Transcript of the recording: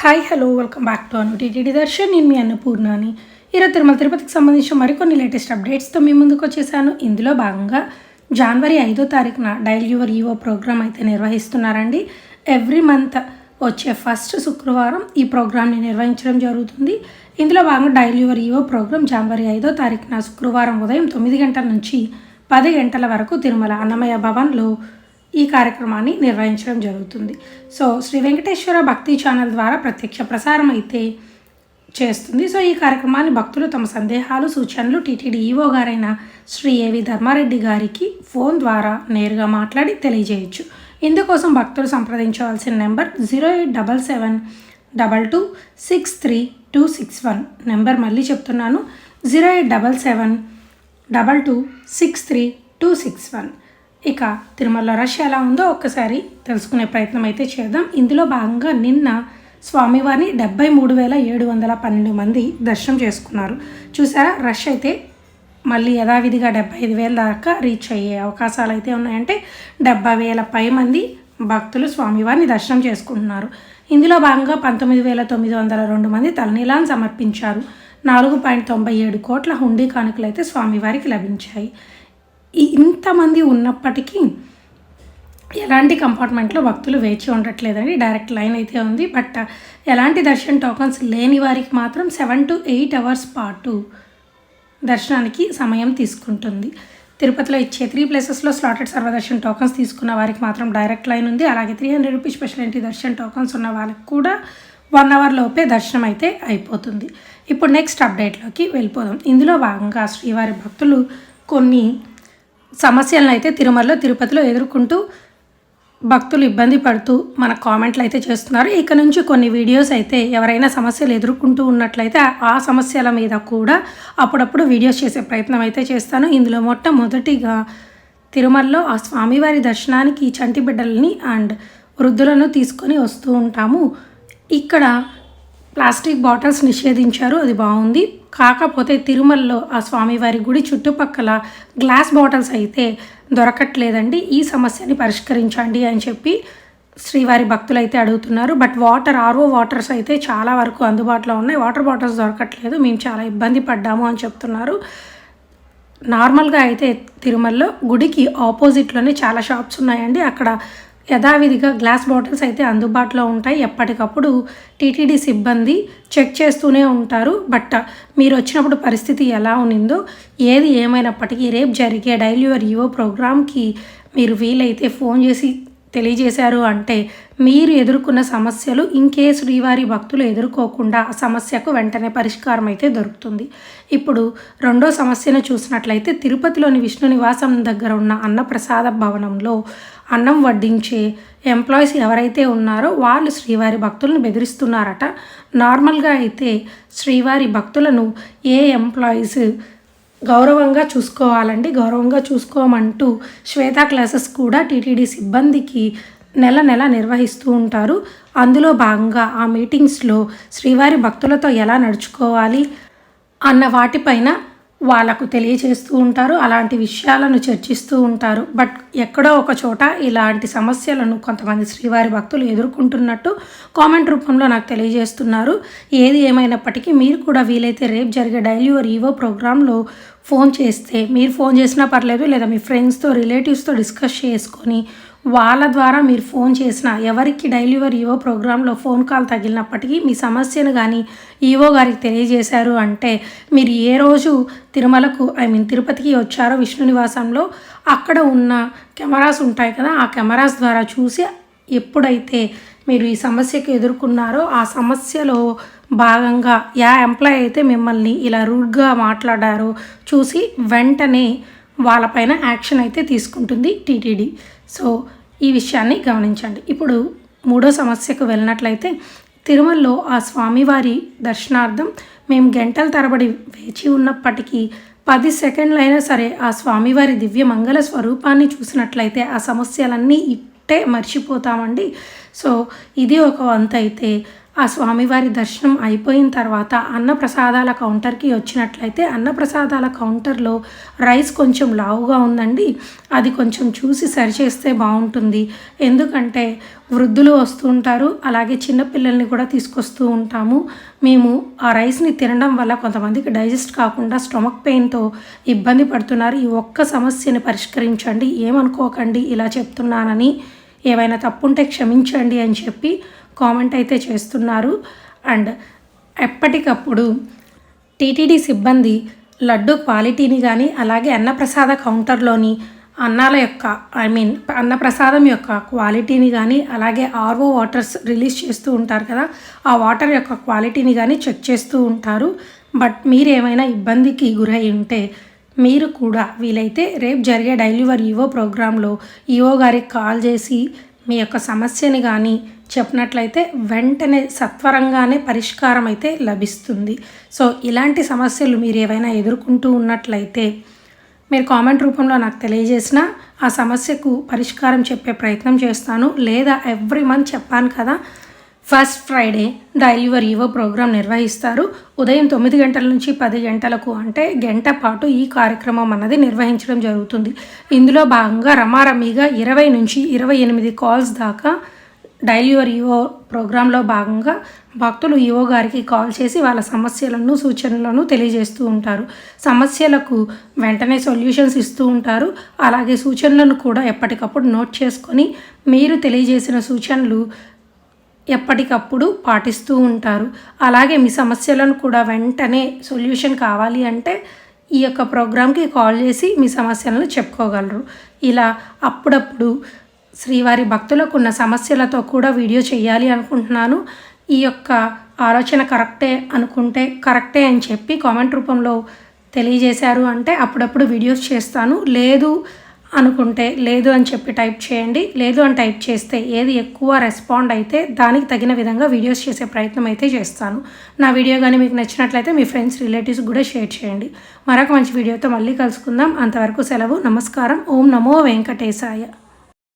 Hi hello welcome back to Anu TTD darshan నేను మీ అన్నపూర్ణాని ఈరోజు తిరుమల తిరుపతికి సంబంధించిన మరికొన్ని లేటెస్ట్ అప్డేట్స్తో మీ ముందుకు వచ్చేసాను. ఇందులో భాగంగా జనవరి ఐదో తారీఖున డైల్ యువర్ ఈవో ప్రోగ్రామ్ అయితే నిర్వహిస్తున్నారండి. ఎవ్రీ మంత్ వచ్చే ఫస్ట్ శుక్రవారం ఈ ప్రోగ్రామ్ని నిర్వహించడం జరుగుతుంది. ఇందులో భాగంగా డైల్ యువర్ ఈవో ప్రోగ్రామ్ జనవరి ఐదో తారీఖున శుక్రవారం ఉదయం తొమ్మిది గంటల నుంచి పది గంటల వరకు తిరుమల అన్నమయ్య భవన్లో ఈ కార్యక్రమాన్ని నిర్వహించడం జరుగుతుంది. సో శ్రీ వెంకటేశ్వర భక్తి ఛానల్ ద్వారా ప్రత్యక్ష ప్రసారం అయితే చేస్తుంది. సో ఈ కార్యక్రమాన్ని భక్తులు తమ సందేహాలు సూచనలు టీటీడీ ఈవో గారైన శ్రీ ఏవి ధర్మారెడ్డి గారికి ఫోన్ ద్వారా నేరుగా మాట్లాడి తెలియజేయచ్చు. ఇందుకోసం భక్తులు సంప్రదించవలసిన number zero eight double seven double two six three two six one. Number మళ్ళీ చెప్తున్నాను zero eight double seven double two six three two six one. ఇక తిరుమల రష్ ఎలా ఉందో ఒక్కసారి తెలుసుకునే ప్రయత్నం అయితే చేద్దాం. ఇందులో భాగంగా నిన్న స్వామివారిని డెబ్బై మూడు వేల ఏడు వందల పన్నెండు మంది దర్శనం చేసుకున్నారు. చూసారా రష్ అయితే మళ్ళీ యథావిధిగా డెబ్బై ఐదు వేల దాకా రీచ్ అయ్యే అవకాశాలు అయితే ఉన్నాయంటే డెబ్బై వేల పై మంది భక్తులు స్వామివారిని దర్శనం చేసుకుంటున్నారు. ఇందులో భాగంగా పంతొమ్మిది వేల తొమ్మిది వందల రెండు మంది తలనీలాన్ని సమర్పించారు. నాలుగు పాయింట్ తొంభై ఏడు కోట్ల హుండీ కానుకలు అయితే స్వామివారికి లభించాయి. ఇంతమంది ఉన్నప్పటికీ ఎలాంటి కంపార్ట్మెంట్లో భక్తులు వేచి ఉండట్లేదండి. డైరెక్ట్ లైన్ అయితే ఉంది. బట్ ఎలాంటి దర్శన్ టోకన్స్ లేని వారికి మాత్రం సెవెన్ టు ఎయిట్ అవర్స్ పాటు దర్శనానికి సమయం తీసుకుంటుంది. తిరుపతిలో ఇచ్చే త్రీ ప్లేసెస్లో స్లాటెడ్ సర్వదర్శన్ టోకన్స్ తీసుకున్న వారికి మాత్రం డైరెక్ట్ లైన్ ఉంది. అలాగే three hundred rupees special entry darshan tokens ఉన్న వాళ్ళకి కూడా వన్ అవర్ లోపే దర్శనం అయితే అయిపోతుంది. ఇప్పుడు నెక్స్ట్ అప్డేట్లోకి వెళ్ళిపోదాం. ఇందులో భాగంగా శ్రీవారి భక్తులు కొన్ని సమస్యలను అయితే తిరుమలలో తిరుపతిలో ఎదుర్కొంటూ భక్తులు ఇబ్బంది పడుతూ మన కామెంట్లు అయితే చేస్తున్నారు. ఇక నుంచి కొన్ని వీడియోస్ అయితే ఎవరైనా సమస్యలు ఎదుర్కొంటూ ఉన్నట్లయితే ఆ- సమస్యల మీద కూడా అప్పుడప్పుడు వీడియోస్ చేసే ప్రయత్నం అయితే చేస్తాను. ఇందులో మొట్టమొదటిగా తిరుమలలో ఆ స్వామివారి దర్శనానికి చంటి బిడ్డలని అండ్ వృద్ధులను తీసుకొని వస్తూ ఉంటాము. ఇక్కడ ప్లాస్టిక్ బాటిల్స్ నిషేధించారు. అది బాగుంది. కాకపోతే తిరుమలలో ఆ స్వామివారి గుడి చుట్టుపక్కల గ్లాస్ బాటిల్స్ అయితే దొరకట్లేదండి. ఈ సమస్యని పరిష్కరించండి అని చెప్పి శ్రీవారి భక్తులు అయితే అడుగుతున్నారు. బట్ వాటర్ ఆర్ఓ వాటర్స్ అయితే చాలా వరకు అందుబాటులో ఉన్నాయి. వాటర్ బాటిల్స్ దొరకట్లేదు. మేము చాలా ఇబ్బంది పడ్డాము అని చెప్తున్నారు. నార్మల్గా అయితే తిరుమలలో గుడికి ఆపోజిట్లోనే చాలా షాప్స్ ఉన్నాయండి. అక్కడ యథావిధిగా గ్లాస్ బాటిల్స్ అయితే అందుబాటులో ఉంటాయి. ఎప్పటికప్పుడు టీటీడీ సిబ్బంది చెక్ చేస్తూనే ఉంటారు. బట్ మీరు వచ్చినప్పుడు పరిస్థితి ఎలా ఉన్నిందో ఏది ఏమైనప్పటికీ రేపు జరిగే డైలీ యువర్ ప్రోగ్రామ్కి మీరు వీలైతే ఫోన్ చేసి తెలియజేశారు అంటే మీరు ఎదుర్కొన్న సమస్యలు ఇంకే శ్రీవారి భక్తులు ఎదుర్కోకుండా ఆ సమస్యకు వెంటనే పరిష్కారం అయితే దొరుకుతుంది. ఇప్పుడు రెండో సమస్యను చూసినట్లయితే తిరుపతిలోని విష్ణు నివాసం దగ్గర ఉన్న అన్నప్రసాద భవనంలో అన్నం వడ్డించే ఎంప్లాయీస్ ఎవరైతే ఉన్నారో వాళ్ళు శ్రీవారి భక్తులను బెదిరిస్తున్నారట. నార్మల్గా అయితే శ్రీవారి భక్తులను ఏ ఎంప్లాయీస్ గౌరవంగా చూసుకోవాలండి? గౌరవంగా చూసుకోమంటూ శ్వేత క్లాసెస్ కూడా టీటీడీ సిబ్బందికి నెల నెల నిర్వహిస్తూ ఉంటారు. అందులో భాగంగా ఆ మీటింగ్స్లో శ్రీవారి భక్తులతో ఎలా నడుచుకోవాలి? అన్న వాటిపైన వాళ్ళకు తెలియచేస్తూ ఉంటారు అలాంటి విషయాలను చర్చిస్తూ ఉంటారు. బట్ ఎక్కడో ఒక చోట ఇలాంటి సమస్యలను కొంతమంది శ్రీవారి భక్తులు ఎదుర్కొంటున్నట్టు కామెంట్ రూపంలో నాకు తెలియజేస్తున్నారు. ఏది ఏమైనప్పటికీ మీరు కూడా వీలైతే రేపు జరిగే డైలీ ఓర్ ఈవో ప్రోగ్రాంలో ఫోన్ చేస్తే మీరు ఫోన్ చేసినా పర్లేదు లేదా మీ ఫ్రెండ్స్తో రిలేటివ్స్తో డిస్కస్ చేసుకొని వాళ్ళ ద్వారా మీరు ఫోన్ చేసిన ఎవరికి డైలీవర్ ఈవో ప్రోగ్రాంలో ఫోన్ కాల్ తగిలినప్పటికీ మీ సమస్యను కానీ ఈవో గారికి తెలియజేశారు అంటే మీరు ఏ రోజు తిరుమలకు ఐ మీన్ తిరుపతికి వచ్చారో విష్ణు నివాసంలో అక్కడ ఉన్న కెమెరాస్ ఉంటాయి కదా ఆ కెమెరాస్ ద్వారా చూసి ఎప్పుడైతే మీరు ఈ సమస్యకు ఎదుర్కొన్నారో ఆ సమస్యలో భాగంగా యా ఎంప్లాయ్ అయితే మిమ్మల్ని ఇలా రూడ్గా మాట్లాడారో చూసి వెంటనే వాళ్ళపైన యాక్షన్ అయితే తీసుకుంటుంది టీటీడీ. సో ఈ విషయాన్ని గమనించండి. ఇప్పుడు మూడో సమస్యకు వెళ్ళినట్లయితే తిరుమలలో ఆ స్వామివారి దర్శనార్థం మేము గంటల తరబడి వేచి ఉన్నప్పటికీ పది సెకండ్లు అయినా సరే ఆ స్వామివారి దివ్య మంగళ స్వరూపాన్ని చూసినట్లయితే ఆ సమస్యలన్నీ ఇట్టే మర్చిపోతామండి. సో ఇది ఒక వంత అయితే ఆ స్వామివారి దర్శనం అయిపోయిన తర్వాత అన్నప్రసాదాల కౌంటర్కి వచ్చినట్లయితే అన్నప్రసాదాల కౌంటర్లో రైస్ కొంచెం లావుగా ఉందండి. అది కొంచెం చూసి సరిచేస్తే బాగుంటుంది. ఎందుకంటే వృద్ధులు వస్తూ ఉంటారు. అలాగే చిన్నపిల్లల్ని కూడా తీసుకొస్తూ ఉంటాము. మేము ఆ రైస్ని తినడం వల్ల కొంతమందికి డైజెస్ట్ కాకుండా స్టొమక్ పెయిన్తో ఇబ్బంది పడుతున్నారు. ఈ ఒక్క సమస్యని పరిష్కరించండి. ఏమనుకోకండి. ఇలా చెప్తున్నానని ఏవైనా తప్పుంటే క్షమించండి అని చెప్పి కామెంట్ అయితే చేస్తున్నారు. అండ్ ఎప్పటికప్పుడు టీటీడీ సిబ్బంది లడ్డు క్వాలిటీని కానీ అలాగే అన్నప్రసాద కౌంటర్లోని అన్నాల యొక్క ఐ మీన్ అన్నప్రసాదం యొక్క క్వాలిటీని కానీ అలాగే ఆర్ఓ వాటర్స్ రిలీజ్ చేస్తూ ఉంటారు కదా ఆ వాటర్ యొక్క క్వాలిటీని కానీ చెక్ చేస్తూ ఉంటారు. బట్ మీరు ఏమైనా ఇబ్బందికి గురై ఉంటే మీరు కూడా వీలైతే రేపు జరిగే డైలీవర్ ఈవో ప్రోగ్రాంలో ఈవో గారికి కాల్ చేసి మీ యొక్క సమస్యని కానీ చెప్పినట్లయితే వెంటనే సత్వరంగానే పరిష్కారం అయితే లభిస్తుంది. సో ఇలాంటి సమస్యలు మీరు ఏవైనా ఎదుర్కొంటూ ఉన్నట్లయితే మీరు కామెంట్ రూపంలో నాకు తెలియజేసిన ఆ సమస్యకు పరిష్కారం చెప్పే ప్రయత్నం చేస్తాను. లేదా ఎవ్రీ మంత్ చెప్పాను కదా first Friday dial your EO program నిర్వహిస్తారు. ఉదయం తొమ్మిది గంటల నుంచి పది గంటలకు అంటే గంట పాటు ఈ కార్యక్రమం అన్నది నిర్వహించడం జరుగుతుంది. ఇందులో భాగంగా రమారమీగా ఇరవై నుంచి ఇరవై ఎనిమిది కాల్స్ దాకా డైలీవర్ ఈవో ప్రోగ్రాంలో భాగంగా భక్తులు ఈవో గారికి కాల్ చేసి వాళ్ళ సమస్యలను సూచనలను తెలియజేస్తూ ఉంటారు. సమస్యలకు వెంటనే సొల్యూషన్స్ ఇస్తూ ఉంటారు. అలాగే సూచనలను కూడా ఎప్పటికప్పుడు నోట్ చేసుకొని మీరు తెలియజేసిన సూచనలు ఎప్పటికప్పుడు పాటిస్తూ ఉంటారు. అలాగే మీ సమస్యలను కూడా వెంటనే సొల్యూషన్ కావాలి అంటే ఈ యొక్క ప్రోగ్రామ్కి కాల్ చేసి మీ సమస్యలను చెప్పుకోగలరు. ఇలా అప్పుడప్పుడు శ్రీవారి భక్తులకు ఉన్న సమస్యలతో కూడా వీడియో చేయాలి అనుకుంటున్నాను. ఈ యొక్క ఆలోచన కరెక్టే అనుకుంటే కరెక్టే అని చెప్పి కామెంట్ రూపంలో తెలియజేశారు అంటే అప్పుడప్పుడు వీడియోస్ చేస్తాను. లేదు అనుకుంటే లేదు అని చెప్పి టైప్ చేయండి. లేదు అని టైప్ చేస్తే ఏది ఎక్కువ రెస్పాండ్ అయితే దానికి తగిన విధంగా వీడియోస్ చేసే ప్రయత్నం అయితే చేస్తాను. నా వీడియో కానీ మీకు నచ్చినట్లయితే మీ ఫ్రెండ్స్ రిలేటివ్స్ కూడా షేర్ చేయండి. మరొక మంచి వీడియోతో మళ్ళీ కలుసుకుందాం. అంతవరకు సెలవు నమస్కారం. ఓం నమో వెంకటేశాయ.